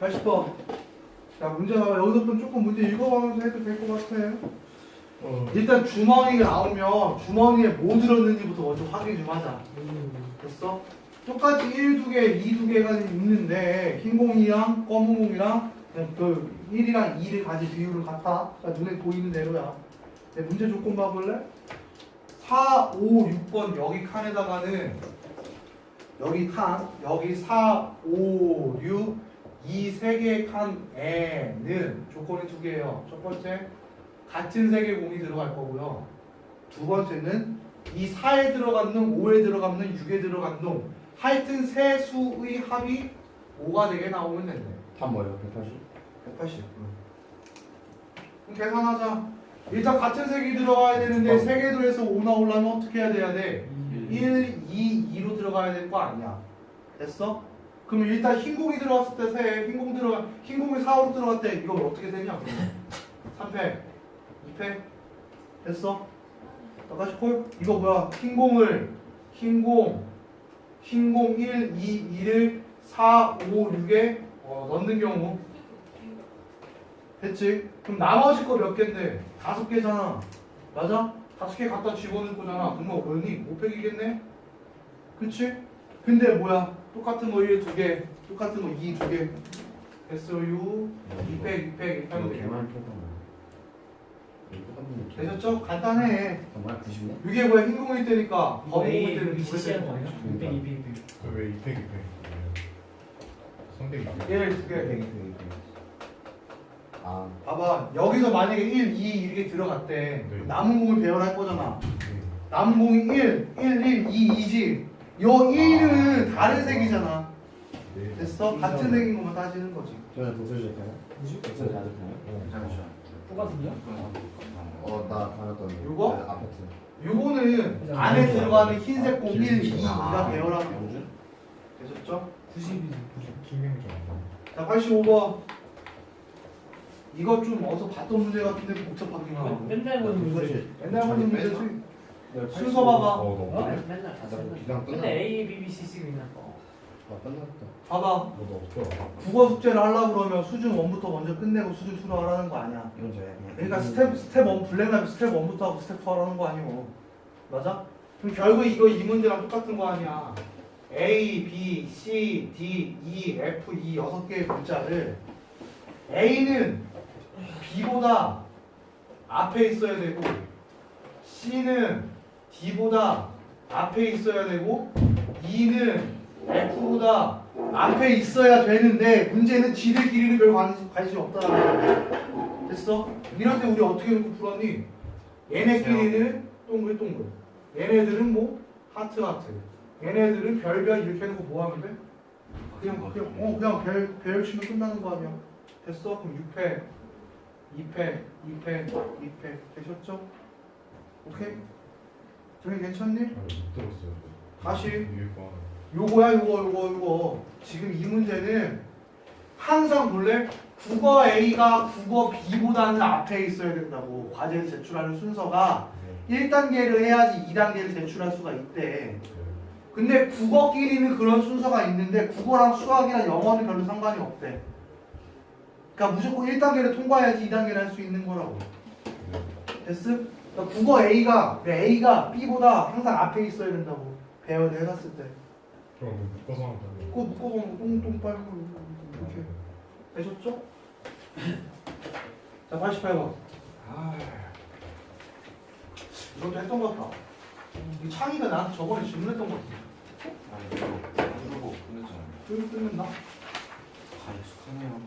80번. 자, 문제 나와. 여기서부터 조금 문제 읽어가면서 해도 될 것 같아. 어. 일단 주머니가 나오면 주머니에 뭐 들었는지부터 먼저 확인 좀 하자. 됐어? 똑같이 1, 2개, 2, 2개가 있는데 흰 공이랑 검은 공이랑 그냥 그 1이랑 2를 가진 비율을 같아. 그러니까 눈에 보이는 대로야. 내 문제 조건 봐볼래? 4, 5, 6번 여기 칸에다가는 여기 칸, 여기 4, 5, 6, 이 세 개의 칸에는 조건이 두 개예요. 첫 번째, 같은 세 개의 공이 들어갈 거고요. 두 번째는 이 4에 들어간 놈, 5에 들어간 놈, 6에 들어간 놈 하여튼 세 수의 합이 5가 되게 나오면 된대. 다 뭐예요? 180? 180. 그럼 계산하자. 일단 같은 색이 들어가야 되는데 세개 더해서 5 나오려면 어떻게 해야 돼야 돼? 1, 2, 2로 들어가야 될 거 아니야. 됐어? 그러면 일단 흰 공이 들어갔을 때 세, 흰 공 들어가, 흰 공이 4로 들어갈 때 이거 어떻게 되냐? 그러면 3패, 2패, 됐어? 다시 콜? 이거 뭐야? 흰 공을 흰 공, 흰 공 1, 2, 2를 4, 5, 6에 어, 넣는 경우 됐지? 그럼 나머지 거 몇 개인데? 다섯 개잖아. 맞아? 다섯 개 갖다 집어넣을 거잖아. 그러면 뭐니? 5팩이겠네? 그치? 근데 뭐야? 똑같은 거 1, 두 개, 똑같은 거 2, 두 개. SOU, 2팩, 2팩, 2팩. 이거 개만 거. 되셨죠? 간단해. 정말 90년? 이게 뭐야? 흰 공일 때니까 검은 공일 때는 우리 두개 CC한 거 되는 아니야? 그러니까. 200, 200, 200. 왜 2팩 2팩? 선택 2팩. 1, 두 개. 네, 아, 봐봐. 여기서 만약에 1, 2 이렇게 들어갔대. 네. 남은 공을 배열할 거잖아. 남은 공이 1, 1, 1, 2, 2지. 요 1은 다른 색이잖아. 네. 됐어? 같은 색인 것만 따지는 거지. 저는 독서실 할까요? 뭐지? 독서실 아직 가요? 잠시만. 똑같은데요? 어, 나 다녔던 요거? 네, 아파트. 요거는 그냥 안에 들어가는 흰색 공 1, 2, 2가 아, 배열하면? 되셨죠? 90이지. 김명정. 자, 85번. 이거 좀 어디서 봤던 문제 같은데 복잡하긴 하고. 맨날 보는 문제. 옛날 보는 문제지. 네, 순서 봐봐. 어, 너. 어? 맨- 맨날 끝나. 맨날 A, B, B, C, C 그냥. 어. 아, 끝났다. 봐봐. 너도 없어. 국어 숙제를 하려고 그러면 수준 1부터 먼저 끝내고 수준 2로 하라는 거 아니야. 이건 저야 그냥. 그러니까 스텝 스텝 1 블랙라면 스텝 1부터 하고 스텝 2 하라는 거 아니고. 맞아? 그럼 결국 이거 이 문제랑 똑같은 거 아니야. A, B, C, D, E, F, E 여섯 개의 글자를 A는 B보다 앞에 있어야 되고 C는 D보다 앞에 있어야 되고 E는 F보다 앞에 있어야 되는데 문제는 지들끼리는 별 관심, 관심 없다라는 거 됐어? 이럴 때 우리 어떻게 놓고 풀었니? 얘네끼리는 동글 동글 얘네들은 뭐 하트 하트 얘네들은 별별 이렇게 해놓고 뭐 하면 돼? 그냥 그냥 어 그냥 별, 별 치면 끝나는 거 아니야 됐어? 그럼 6패 2패 2패 2패 되셨죠? 오케이? 저기 괜찮니? 아, 못 들었어요. 다시. 위에 거. 요거야 요거 요거 요거 지금 이 문제는 항상 본래 국어 A가 국어 B보다는 앞에 있어야 된다고 과제를 제출하는 순서가 네. 1단계를 해야지 2단계를 제출할 수가 있대 근데 국어끼리는 그런 순서가 있는데 국어랑 수학이랑 영어는 별로 상관이 없대 그러니까 무조건 1단계를 통과해야지 2단계를 할 수 있는 거라고 네. 됐어? 그러니까 국어 A가 A가 B보다 항상 앞에 있어야 된다고 배열을 해놨을 때 그럼 뭐 묶어서 하면 되는 그거 묶어서 똥똥 빨고 이렇게 되셨죠? 자 88번 아 이것도 했던 것 같다 이 창의가 나한테 저번에 질문했던 것 같아 아 이거 누르고 끝냈잖아요. 좀 끝냈나? 다 익숙하네요.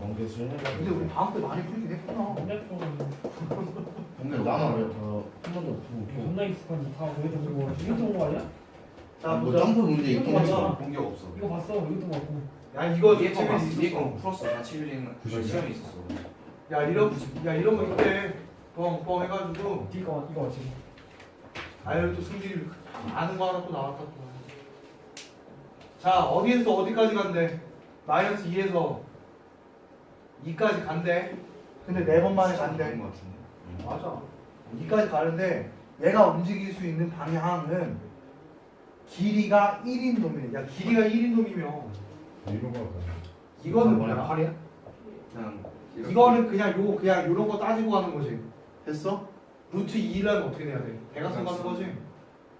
멍게 술 근데 우리 방학 때 많이 풀긴 했구나 근데 나만 왜더한 번도 못 존나 익숙한데 다 거기다 보고 이것도 본거 아니야? 자 뭐 보자 점프 문제 이거 있긴 맞아. 했어. 본게 없어. 이거 봤어. 이것도 봤고. 야 이거 거 있었어 풀었어. 다 치료리는 구십이야? 시험이 있었어. 야 이런 야 이런 거 있대 뻥뻥 해가지고 이거 이거 맞지? 아유 또 승진이 아는 거 하나 또 나왔다 또. 자 어디에서 어디까지 간대? 마이너스 2에서 2까지 간대. 근데 네 번 만에 간대. 그런 거 같은데. 맞아. 2까지 가는데 얘가 움직일 수 있는 방향은 길이가 1인 놈이네. 야 길이가 1인 놈이면 위로 가도 돼. 이거는 뭐야 뭐야? 팔이야? 그냥 이렇게 이거는 그냥 요 그냥 요런 거 따지고 가는 거지. 됐어? 루트 2를 어떻게 내야 돼? 대각선 가는 거지.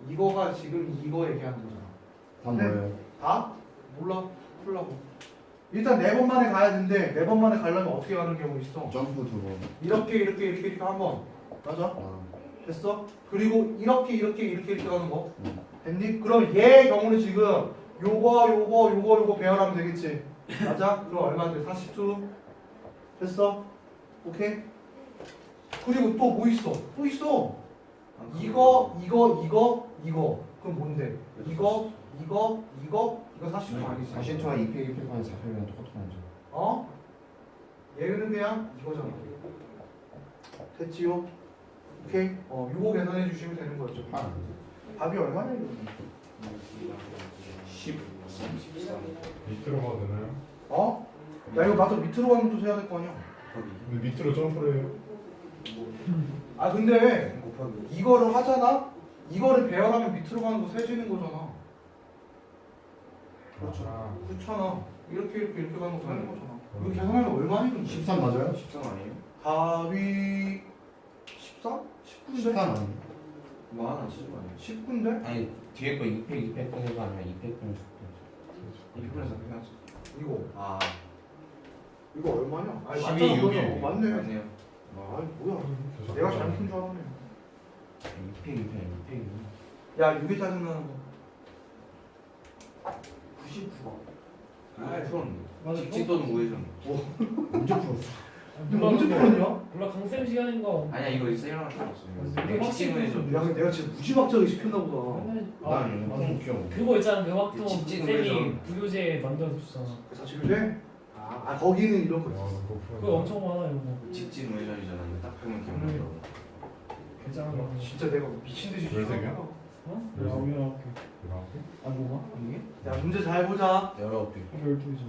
이거가 지금 이거 얘기하는 거잖아. 단 네. 뭐예요? 다? 몰라. 풀라고. 일단 네 번만에 가야 되는데 네 번만에 가려면 어떻게 가는 경우 있어? 점프 두 번. 이렇게 이렇게 이렇게 이렇게 한 번. 맞아? 아, 됐어? 그리고 이렇게 이렇게 이렇게 이렇게 가는 거. 음. 됐니? 그럼 얘 경우는 지금 요거 요거 요거 요거 배열하면 되겠지. 맞아? 그럼 얼마 돼? 42. 됐어? 오케이? 그리고 또 뭐 있어? 또 있어. 이거 이거 이거 이거. 그럼 뭔데? 이거 이거 이거 이거 42 아니지? 42와 2 빼기 1 빼기 4 빼기랑 똑같은 거죠. 어? 얘는 그냥 이거잖아. 됐지요? 오케이? 어, 요거 계산해 주시면 되는 거죠. 8. 답이 얼마냐 이거? 10, 13 밑으로 가도 되나요? 어? 야 이거 나도 밑으로 가면 또 세야 될 거 아니야? 근데 밑으로 점프를 해요. 아 근데 이거를 하잖아? 이거를 배열하면 밑으로 가는 거 세지는 거잖아. 아, 그렇잖아. 이렇게 이렇게 이렇게 가는 거 세는 거잖아. 이거 계산하면 얼마니 근데? 13 맞아요? 13 아니에요? 답이 14? 19인데? 13 아니에요? 치는 거 아니에요? 19인데? 아니 뒤에 거2 빼기 2 빼기가 아니라 2 빼기 10 1분에서 그냥 이거 아 이거 얼마냐? 아니 12, 맞잖아. 육이에요. 그거는. 어, 맞네. 맞네요 아, 아니 뭐야? 내가 잘못한 줄 알았네. 2 빼기 2 빼기 2 빼기 야, 6이 짜증나는 거. 99번. 아 풀었는데 맞아, 직진 또는 우회전 언제 풀었어? 너 언제 풀었냐? 몰라 강쌤 시간인 거. 아니야 이거 세일하나 풀었어 맞아, 이거 직진 확실히 우회전 야, 근데 내가 진짜 무지막지하게 시켰나 보다. 맨날 난 아, 너무 귀여워. 그거 있잖아 명확도 직진 쌤이 우회전. 부교재 만들어서 줬잖아. 그 사실인데? 아, 아, 거기는 이런 거 와, 있었어. 그거 그거. 엄청 많아 이거. 직진 우회전이잖아 이거 딱 보면 기억나더라고 괜찮은 거. 진짜 내가 미친 듯이 열세 개야? 어? 그래서? 야, 우리가 이렇게. 이거 아 뭐가? 이게? 야, 문제 잘 보자. 19개. 이게 열두 개죠.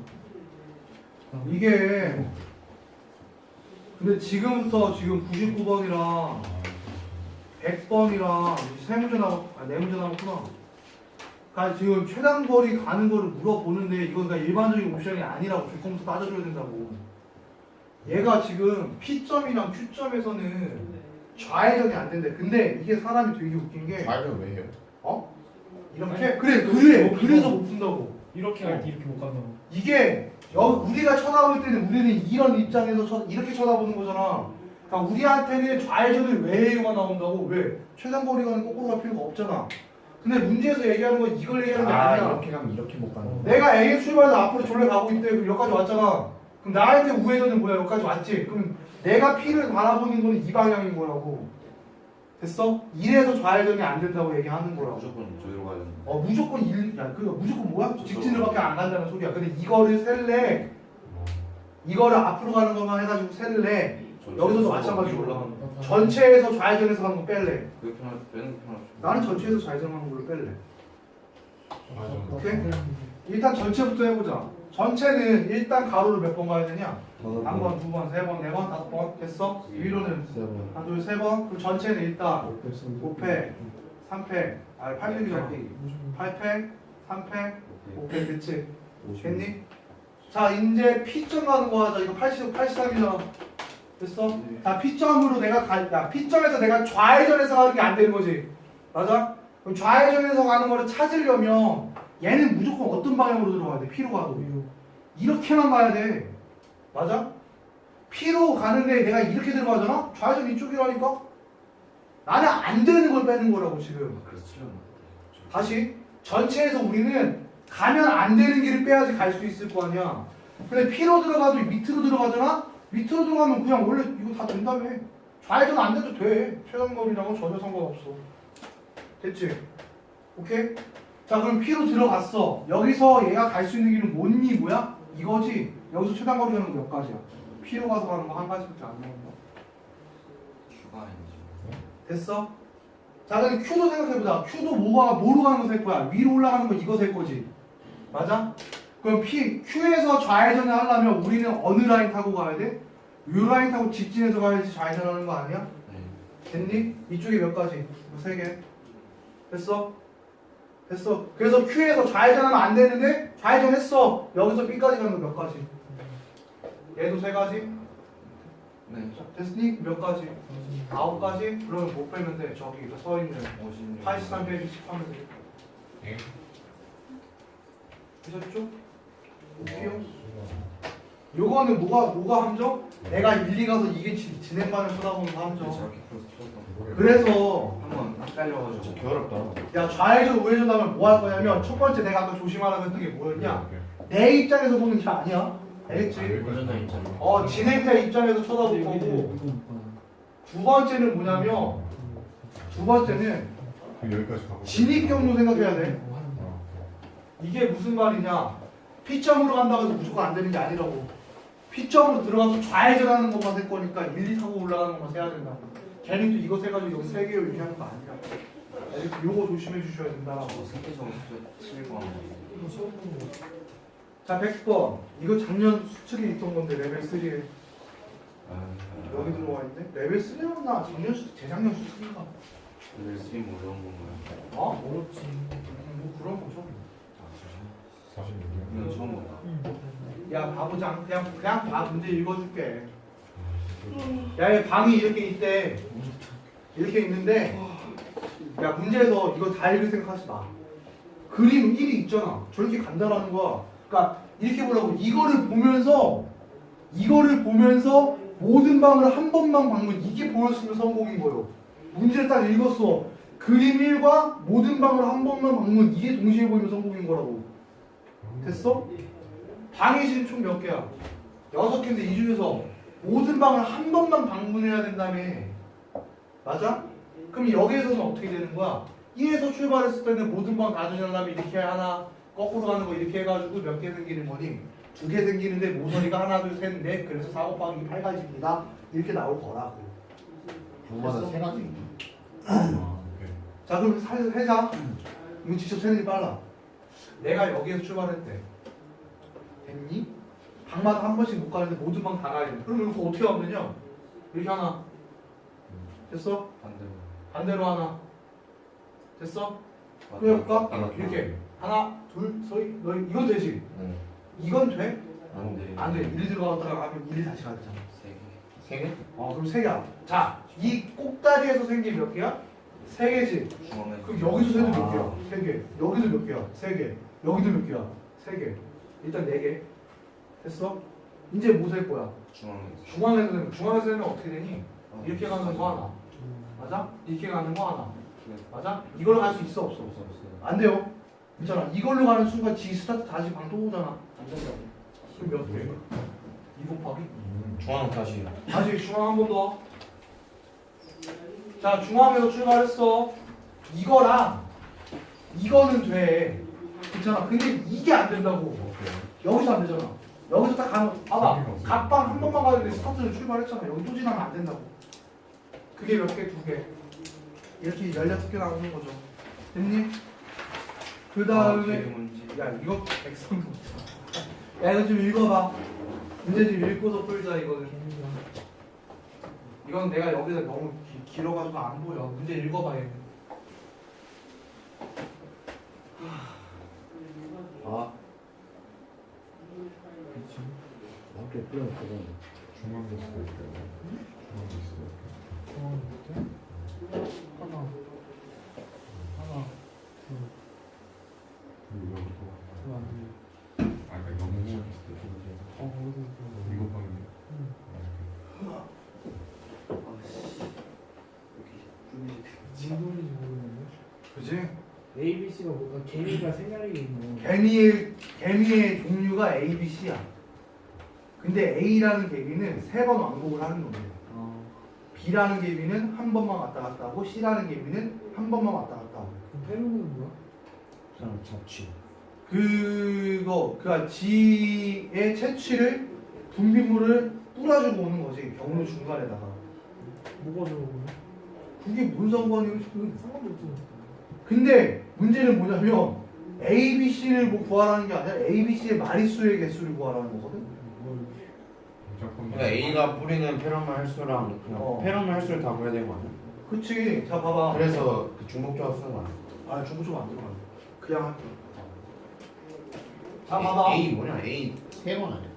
아, 이게 근데 지금부터 지금 99번이랑 아, 100번이랑 세 문제 남았, 아, 네 문제 남았구나. 그러니까 지금 최단 거리 가는 거를 물어보는데 이건 그러니까 일반적인 옵션이 아니라고 조건부터 따져줘야 된다고. 얘가 지금 P점이랑 Q점에서는 좌회전이 안 된대. 근데 이게 사람이 되게 웃긴 게 말을 왜 해요? 어? 이렇게? 그래 그래 그래서 못 푼다고. 이렇게 갈때 이렇게 못 간다고. 이게 여, 우리가 쳐다볼 때는 우리는 이런 입장에서 쳐, 이렇게 쳐다보는 거잖아. 그러니까 우리한테는 좌회전을 왜 해요가 나온다고? 왜? 최단 거리가는 거꾸로 갈 필요가 없잖아. 근데 문제에서 얘기하는 건 이걸 얘기하는 게 아, 아니야. 이렇게 가면 이렇게 못 가는 거. 내가 A에 출발해서 앞으로 졸래 가고 있대. 그럼 여기까지 왔잖아. 그럼 나한테 우회전은 뭐야? 여기까지 왔지. 그럼 내가 P를 바라보는 거는 이 방향인 거라고. 됐어? 이래서 좌회전이 안 된다고 얘기하는 거라고. 무조건 저기로 가야 되는 어 무조건 일, 야 그거 무조건 뭐야? 직진으로밖에 안 간다는 소리야. 근데 이거를 셀래, 이거를 앞으로 가는 것만 해가지고 셀래. 여기서도 마찬가지로 올라가는 거 전체에서 좌회전해서 가는 거 뺄래. 그게 편하 빼는 게 편하죠 나는 전체에서 좌회전하는 걸로 뺄래. 맞아. 오케이? 일단 전체부터 해보자. 전체는 일단 가로를 몇 번 가야 되냐? 다섯 한 번. 번, 두 번, 세 번, 네 번, 다섯 번 됐어? 위로는 세 번. 한, 둘, 세 번. 그럼 전체는 일단 5패, 5패, 3패, 아 8팩이잖아. 무슨 8패, 3패, 오케이 5패 그치? 50. 됐니? 자 이제 P점 가는 거 하자 이거 80, 83이잖아 됐어? 네. 자 P점으로 내가 가, 야 P점에서 내가 좌회전해서 가는 게 안 되는 거지 맞아? 그럼 좌회전해서 가는 거를 찾으려면 얘는 무조건 어떤 방향으로 들어가야 돼? P로 가도. 이렇게만 가야 돼 맞아? P로 가는데 내가 이렇게 들어가잖아? 좌회전 이쪽이라니까? 나는 안 되는 걸 빼는 거라고 지금 틀렸나 다시 전체에서 우리는 가면 안 되는 길을 빼야지 갈 수 있을 거 아니야. 근데 P로 들어가도 밑으로 들어가잖아? 밑으로 들어가면 그냥 원래 이거 다 된다며. 좌회전 안 돼도 돼. 최단거리랑은 전혀 상관없어. 됐지? 오케이? 자 그럼 P로 들어갔어. 여기서 얘가 갈 수 있는 길은 뭐니 뭐야? 이거지? 여기서 최단 거리는 몇 가지야? P로 가서 가는 거 한 가지밖에 안 나온다. 아니지 됐어? 자, 그럼 Q도 생각해보자. Q도 뭐가, 뭐로 가는 거셀 거야? 위로 올라가는 거 이거 셀 거지. 맞아? 그럼 P, Q에서 좌회전을 하려면 우리는 어느 라인 타고 가야 돼? 요 라인 타고 직진해서 가야지 좌회전하는 거 아니야? 네 됐니? 이쪽에 몇 가지? 뭐세 개. 됐어? 됐어. 그래서 Q에서 좌회전하면 안 되는데 좌회전했어. 여기서 B까지 가는 거 몇 가지? 얘도 세 가지. 네. 됐니? 몇 가지? 아홉 가지? 그러면 못 빼면 돼. 저기 서 있는 56. 83 빼기 10 하면 돼. 엥? 되셨죠? 오케이요? 요거는 뭐가 뭐가 함정? 내가 1, 2 가서 이게 지- 진행반을 쳐다보는 거 함정. 저렇게 풀어서 풀었던 그래서 한번 헷갈려가지고 진짜 개어렵다. 야 좌회전 우회전 하면 뭐 할 거냐면 첫 번째 내가 아까 조심하라고 했던 게 뭐였냐? 내 입장에서 보는 게 아니야. 알겠지? 운전자 있잖아. 어 진행자 입장에서 쳐다볼 거고. 두 번째는 뭐냐면 두 번째는 그럼 여기까지 가고. 진입 경로 생각해야 돼. 거. 어. 이게 무슨 말이냐? P점으로 간다고 해서 무조건 안 되는 게 아니라고. P점으로 들어가서 좌회전하는 것만 셀 거니까 1, 2 타고 올라가는 것만 세야 된다고. 걔는 또 이거 세가지고 여기 세 개를 유지하는 거 아니야. 요거 조심해 주셔야 된다라고. 저거 세계적으로 수업 거 이거 처음 보는 거. 자, 100번. 이거 작년 수특에 있던 건데 레벨 3에 여기 들어와 있네. 레벨 3였나? 작년 수 재작년 수특인가? 열심히 뭐 어려운 건가요? 어? 어렵지. 음, 뭐 그런 거죠. 아, 46년. 이건 처음 본다. 야, 바보장 그냥 그냥 봐 문제 읽어줄게. 야, 이 방이 이렇게 있대. 이렇게 있는데, 야 문제에서 이거 다 읽을 생각하지 마. 그림 1이 있잖아. 저렇게 간다라는 거야. 그러니까 이렇게 보라고 이거를 보면서 이거를 보면서 모든 방을 한 번만 방문 이게 보였으면 성공인 거예요. 문제를 딱 읽었어. 그림 1과 모든 방을 한 번만 방문 이게 동시에 보이면 성공인 거라고. 됐어? 방이 지금 총 몇 개야? 여섯 개인데 이 중에서 모든 방을 한 번만 방문해야 된다며. 맞아? 그럼 여기에서는 어떻게 되는 거야? 1에서 출발했을 때는 모든 방다 정리하려면 이렇게 하나 거꾸로 가는 거 이렇게 해가지고 몇 개 생기는 거니? 두 개 생기는데 모서리가 하나 둘 셋 넷 그래서 4 곱하기 8가지입니다 이렇게 나올 거라고 됐어? 세 가지. 자 그럼 살 해자 이거 직접 세는 게 빨라 내가 여기에서 출발했대 됐니? 방마다 한 번씩 못 가는데 모든 방 다 가야 돼 그럼 이거 어떻게 하면 되냐? 이렇게 하나 됐어? 반대로. 반대로 하나 됐어? 해볼까? 맞다. 이렇게 하나 둘 서이 너 이건 되지? 네. 이건 돼? 안 돼. 안 돼 1 들어갔다가 하면 1 다시 가야 되잖아 세 개. 세 개? 어 그럼 세 개야 자 이 꼭다리에서 생긴 몇 개야? 세 개지 중앙에. 그럼 여기서 세도 몇 아. 개야? 세 개. 여기도 몇 개야? 세 개. 여기도 몇 개야? 세 개. 일단 네 개. 됐어? 이제 뭐셀 거야? 중앙에. 중앙에서 세면 중앙에서 세면 어떻게 되니? 어, 이렇게 가는 거 하나. 맞아? 이렇게 가는 거 하나. 네. 맞아? 이걸로 갈 수 있어 없어? 없어 없어. 안 돼요. 있잖아. 이걸로 가는 순간 G 스타트 다시 방또 오잖아. 안 된다고. 그럼 몇 개? 2 곱하기? 중앙 다시. 다시 중앙 한 번 더. 자, 중앙에서 출발했어. 이거랑 이거는 돼. 괜찮아. 근데 이게 안 된다고. 여기서 안 되잖아. 여기서 딱 가면 봐봐. 각방 한 번만 가는데 스타트를 출발했잖아. 여기 또 지나면 안 된다고. 그게 몇 개? 두 개. 이렇게 16개 나오는 거죠. 됐니? 그 다음에 아, 문제. 야 이거 백성 야 이거 좀 읽어봐 문제 좀 읽고서 풀자 이거는 이건 내가 여기서 너무 기, 길어가지고 안 보여 문제 읽어봐 얘는 아. 어깨 풀려 그거. 중앙 됐을 때. 중앙 때. 어, 이렇게? 하나. 하나. 둘. 그리고 여기도. 그거 안 돼. 아, 그러니까 영어 시작했을 때. 어, 거기도 있고. 이거 방금. 응. 무슨 소리인지 모르겠네. 그지? A, B, C가 뭐가 개미가 세 마리 있는 거. 개미의 개미의 종류가 A, B, C야 근데 A라는 개미는 세 번 왕복을 하는 놈이야 아, B라는 개미는 한 번만 왔다 갔다 하고 C라는 개미는 한 번만 왔다 갔다 하고 그럼 페루는 뭐야? 그냥 잡치. 그거 그니까 G의 채취를 분비물을 뿌려주고 오는 거지 경로 중간에다가 뭐가 들어오고요? 그게 뭔 상관도 없어. 근데 문제는 뭐냐면 A, B, C를 뭐 구하라는 게 아니라 A, B, C의 마리수의 개수를 구하라는 거거든. 그러니까 A가 뿌리는 페로몬 횟수랑 그냥 어. 페로몬 횟수를 다 구해야 되는 거 아니야? 그치 자 봐봐 그래서 그 중복조합 쓰는 거 아니야? 아 중국 좀안 들어가 그냥 할게. 자 봐봐. A 뭐냐 A 세번 아니야?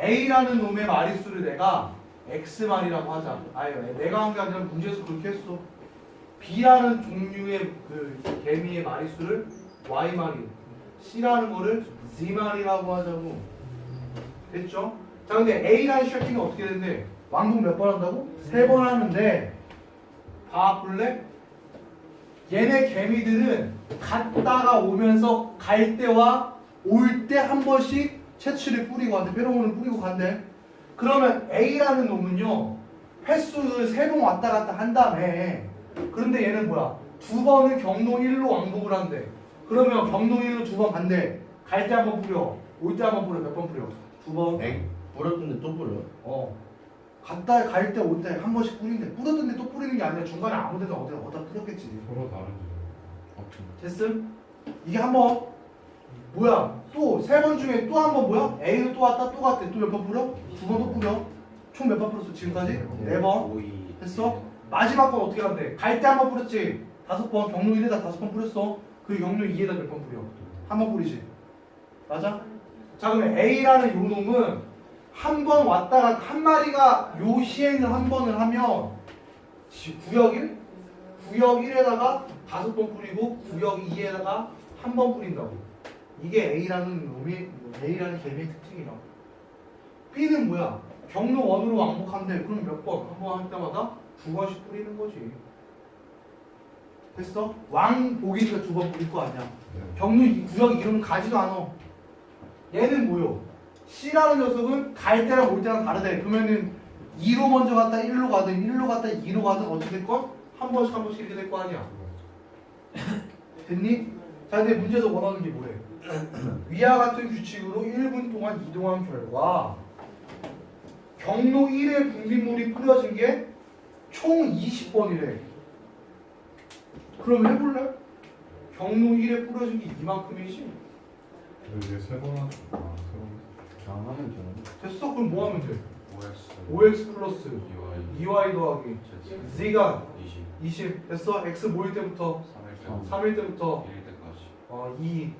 A라는 놈의 마리수를 내가 X말이라고 하자. 아니, 내가 한 게 아니라 문제에서 그렇게 했어. B라는 종류의 그 개미의 마리수를 Y말이, C라는 거를 Z말이라고 하자고. 됐죠? 자, 근데 A라는 쉐킹이 어떻게 되는데? 왕복 몇 번 한다고? 세 번 하는데, 봐 볼래? 얘네 개미들은 갔다가 오면서 갈 때와 올 때 한 번씩 채취를 뿌리고 간대. 페로몬을 뿌리고 간대. 그러면 A라는 놈은요. 횟수를 세 번 왔다 갔다 한 다음에 그런데 얘는 뭐야? 두 번은 경로 1로 왕복을 한대. 그러면 경로 1로 두 번 간대. 갈 때 한 번 뿌려. 올 때 한 번 뿌려. 몇 번 뿌려? 두 번. 에 뿌렸던데 또 뿌려. 어. 갔다 갈 때 올 때 한 번씩 뿌린대. 뿌렸는데 또 뿌리는 게 아니라 중간에 아무 데나 어디다 어디다 뿌렸겠지. 서로 다른지. 됐음? 이게 한 번 뭐야 또 세 번 중에 또 한 번 뭐야? A로 또 왔다 또 갔대 또 몇 번 뿌려? 두 번 또 뿌려 총 몇 번 뿌렸어 지금까지? 네 번 오이. 됐어? 마지막 건 어떻게 한대? 갈 때 한 번 뿌렸지 다섯 번 경로 1에다 다섯 번 뿌렸어 그리고 경로 2에다 몇 번 뿌려? 한 번 뿌리지 맞아? 자 그러면 A라는 요 놈은 한 번 왔다가 한 마리가 요 시행을 한 번을 하면 지- 구역 1? 구역 1에다가 다섯 번 뿌리고 구역 2에다가 한 번 뿌린다고 이게 A라는 놈이 A라는 개미의 특징이라고 B는 뭐야? 경로 1으로 왕복한대 그럼 몇 번? 한 번 할 때마다 두 번씩 뿌리는 거지 됐어? 왕복이니까 두 번 뿌릴 거 아니야 네. 경로 이- 구역 이름은 가지도 않아. 얘는 뭐요? C라는 녀석은 갈 때랑 올 때랑 다르대. 그러면은 2로 먼저 갔다 1로 가든 1로 갔다 2로 가든 어찌 됐건 한 번씩 한 번씩 이렇게 될 거 아니야. 됐니? 자, 근데 문제에서 원하는 게 뭐래? 위와 같은 규칙으로 1분 동안 이동한 결과 경로 1의 분비물이 뿌려진 게 총 20번이래. 그럼 해볼래? 경로 1에 뿌려진 게 이만큼이지? 근데 이게 세번. 아, 세 번. 그냥 하면 되는. 됐어? 그럼 뭐 하면 돼? OX. 5x 플러스 이와이. 2y 더하기 Z. z가 20. 20 됐어? x 모일 때부터 3일 어. 때. 3일 때부터 1일 때까지. 어, 2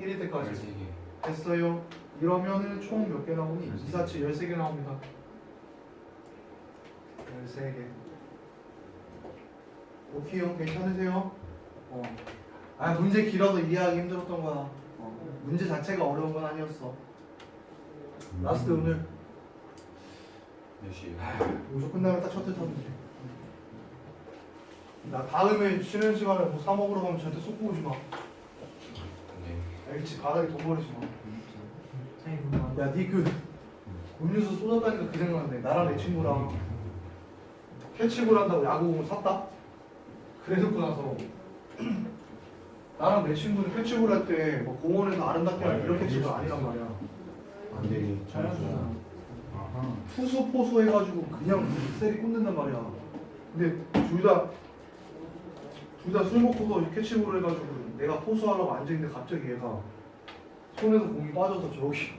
1일 때까지 13개. 됐어요 이러면은 총 몇 개 나오니? 2, 4, 7, 13개 나옵니다 13개 오케이 형 괜찮으세요? 어. 아 문제 길어서 이해하기 힘들었던 거야 어. 문제 자체가 어려운 건 아니었어 라스트 오늘 몇 시에? 요즘 끝나면 딱 첫째 타면 돼. 나 다음에 쉬는 시간에 뭐 사 먹으러 가면 절대 쏟고 오지 마. 네. 알겠지? 바닥에 돈 버리지 마. 야, 니 그 음료수 쏟았다니까 그 생각나네. 나랑 내 친구랑 캐치볼 한다고 야구공을 샀다. 그래놓고 나서 나랑 내 친구는 캐치볼 할 때 뭐 공원에서 아름답게 하는 이런 캐치볼 아니란 말이야. 안 되니. 잘하잖아. 투수 포수 해가지고 그냥 셀이 꽂는단 말이야. 근데 둘다둘 다 술 먹고서 캐치볼 해가지고 내가 포수하려고 앉아있는데 갑자기 얘가 손에서 공이 빠져서 저기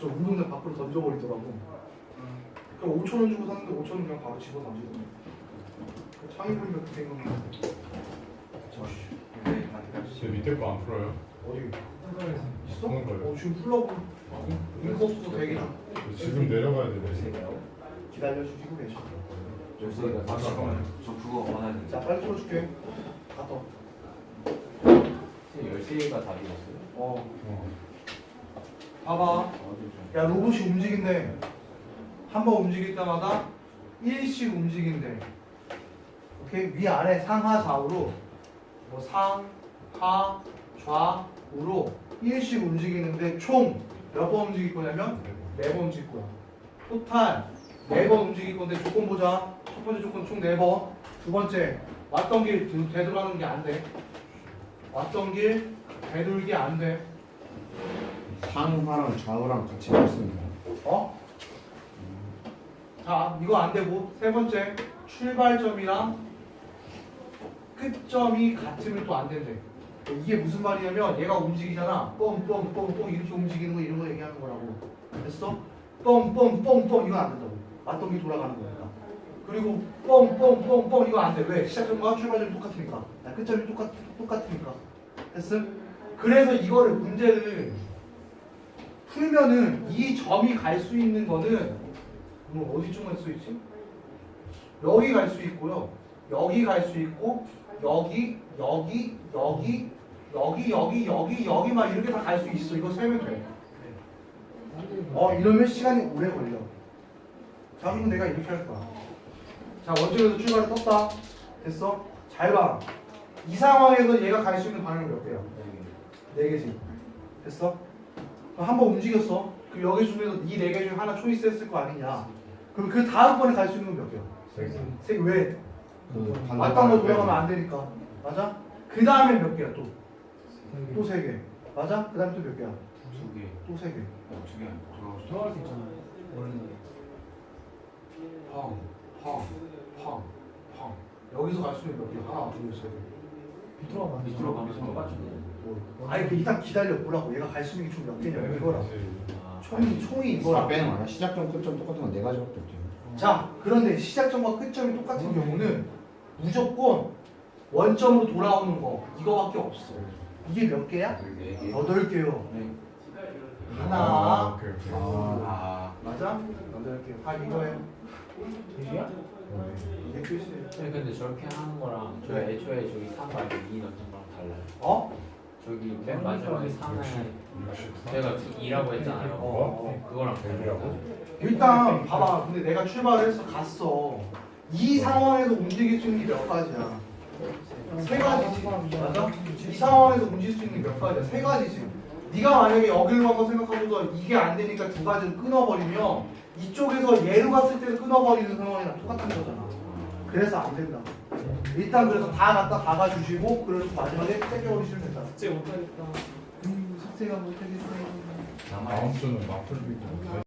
저 운동장 밖으로 던져버리더라고. 그럼 5천 원 주고 샀는데 5천 원 그냥 바로 집어 던지더니 그 창의 보니까 그 생각나. 네. 제 밑에 거 안 풀어요? 어디. 있어? 그런 거예요. 어 지금 풀라고 인거 없어서 되게 좀 지금 내려가야 되네. 기다려 주시고 계셔. 열쇠가 아, 잠깐만요. 저 그거 원하는데. 자 빨리 풀어줄게. 갔다. 와. 열쇠가 답이었어요? 어. 어. 봐봐. 어디 좀. 야 로봇이 움직인대 한 번 움직일 때마다 일씩 움직인대 오케이? 위아래 상하 좌우로 뭐 상, 하, 좌우로 일씩 움직이는데 총 몇 번 움직일 거냐면 네번 움직일 거야. 토탈 네번 움직일 건데 조건 보자. 첫 번째 조건 총네 번. 두 번째 왔던 길 되- 되돌아가는 게 안 돼. 왔던 길 되돌기 안 돼. 상하랑 좌우랑 같이 했습니다. 어? 자, 이거 안 되고 세 번째 출발점이랑 끝점이 같으면 또 안 된대. 이게 무슨 말이냐면 얘가 움직이잖아. 뻥뻥뻥뻥 이렇게 움직이는 거 이런 거 얘기하는 거라고. 됐어? 뻥뻥뻥뻥 이거 안 된다고. 길 돌아가는 거니까. 그리고 뻥뻥뻥뻥 이거 안 돼. 왜? 시작점과 출발점이 똑같으니까. 야, 끝점이 똑같 똑같으니까. 됐음? 그래서 이거를 문제를 풀면은 이 점이 갈 수 있는 거는 뭐 어디쯤 갈 수 있지? 여기 갈 수 있고요. 여기 갈 수 있고 여기 여기 여기 여기 여기 여기 여기 막 이렇게 다 갈 수 있어. 이거 세면 돼. 어 이러면 시간이 오래 걸려. 자 그러면 내가 이렇게 할 거야. 자 원점에서 출발을 떴다. 됐어? 잘 봐. 이 상황에서 얘가 갈 수 있는 방향이 몇 개야? 네 개지. 됐어? 그럼 한번 움직였어. 그 여기 중에서 이 네 개 중에 하나 초이스 했을 거 아니냐? 그럼 그 다음번에 갈 수 있는 건 몇 개야? 세 개. 세 개. 왜? 그 왔던 거 돌아가면 안 되니까. 맞아? 그 다음에 몇 개야 또? 또 세 개. 맞아? 그 다음에 또 몇 개야? 두 개. 또 세 개. 어, 두개. 들어갈 수 있잖아요. 원래는. 펑, 펑, 펑, 펑. 여기서 갈 수 있는 몇 개? 하나, 둘, 셋. 밑으로 가면. 밑으로 가면서 똑같이 뭐. 아니 그 일단 기다려 보라고. 얘가 갈 수 있는 게총몇 개냐 이거라. 아, 총이 총이 이거랑 이거라. 빼는 거 아니야? 시작점 끝점 똑같은 건 네 가지밖에 없지. 자, 그런데 시작점과 끝점이 똑같은 경우는 무조건 원점으로 돌아오는 거 이거밖에 없어. 이게 몇 개야? 네 개. 여덟 개요. 네. 하나, 아, 오케이, 오케이. 아, 맞아? 여덟 개. 다 이거예요. 되게야? 이게 끝이에요. 네, 근데 저렇게 하는 거랑 저 애초에 저기 3 말고 2 넣는 거랑 달라요. 어? 저기 맨 마지막에 3에 제가 2라고 했잖아요. 어. 그거랑 달라요. 백이라고? 일단 봐봐. 근데 내가 출발을 해서 갔어. 이 상황에서 움직일 수 있는 게 몇 가지야? 세 가지지. 맞아? 이 상황에서 움직일 수 있는 게 몇 가지야? 세 가지지. 네가 만약에 여기로 가서 생각하고서 이게 안 되니까 두 가지를 끊어버리면 이쪽에서 얘로 갔을 때도 끊어버리는 상황이랑 똑같은 거잖아. 그래서 안 된다. 일단 그래서 다 갖다 박아주시고 그래서 마지막에 뺏겨버리시면 된다. 숙제 못하겠다. 음, 숙제가 못하겠어요. 다음 주는 마플 비트.